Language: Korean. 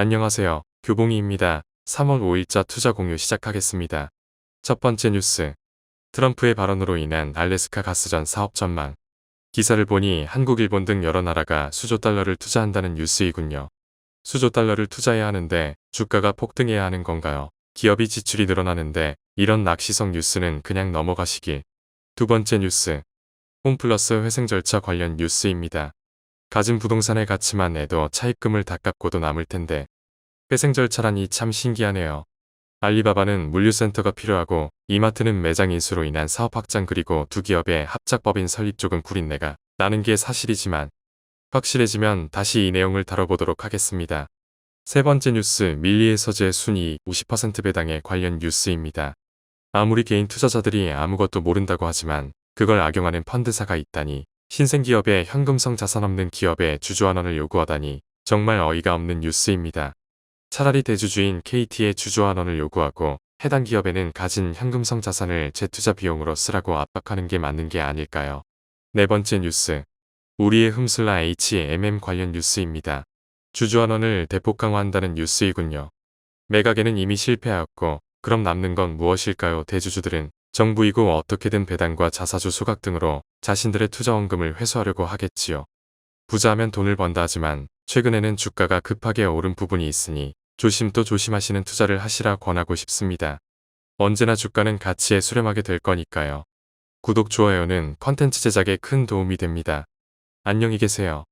안녕하세요. 교봉이입니다. 3월 5일자 투자 공유 시작하겠습니다. 첫 번째 뉴스. 트럼프의 발언으로 인한 알래스카 가스전 사업 전망. 기사를 보니 한국, 일본 등 여러 나라가 수조 달러를 투자한다는 뉴스이군요. 수조 달러를 투자해야 하는데 주가가 폭등해야 하는 건가요? 기업이 지출이 늘어나는데 이런 낚시성 뉴스는 그냥 넘어가시길. 두 번째 뉴스. 홈플러스 회생 절차 관련 뉴스입니다. 가진 부동산의 가치만 내도 차입금을 다 깎고도 남을 텐데 회생 절차라니 참 신기하네요. 알리바바는 물류센터가 필요하고 이마트는 매장 인수로 인한 사업 확장 그리고 두 기업의 합작법인 설립 쪽은 구린내가 나는 게 사실이지만 확실해지면 다시 이 내용을 다뤄보도록 하겠습니다. 세 번째 뉴스 밀리의 서재 순이익 50% 배당에 관련 뉴스입니다. 아무리 개인 투자자들이 아무것도 모른다고 하지만 그걸 악용하는 펀드사가 있다니 신생기업에 현금성 자산 없는 기업에 주주환원을 요구하다니 정말 어이가 없는 뉴스입니다. 차라리 대주주인 KT에 주주환원을 요구하고 해당 기업에는 가진 현금성 자산을 재투자 비용으로 쓰라고 압박하는 게 맞는 게 아닐까요? 네 번째 뉴스. 우리의 흠슬라 HMM 관련 뉴스입니다. 주주환원을 대폭 강화한다는 뉴스이군요. 매각에는 이미 실패하였고 그럼 남는 건 무엇일까요? 대주주들은 정부이고 어떻게든 배당과 자사주 소각 등으로 자신들의 투자 원금을 회수하려고 하겠지요. 부자하면 돈을 번다 하지만 최근에는 주가가 급하게 오른 부분이 있으니 조심 또 조심하시는 투자를 하시라 권하고 싶습니다. 언제나 주가는 가치에 수렴하게 될 거니까요. 구독, 좋아요는 컨텐츠 제작에 큰 도움이 됩니다. 안녕히 계세요.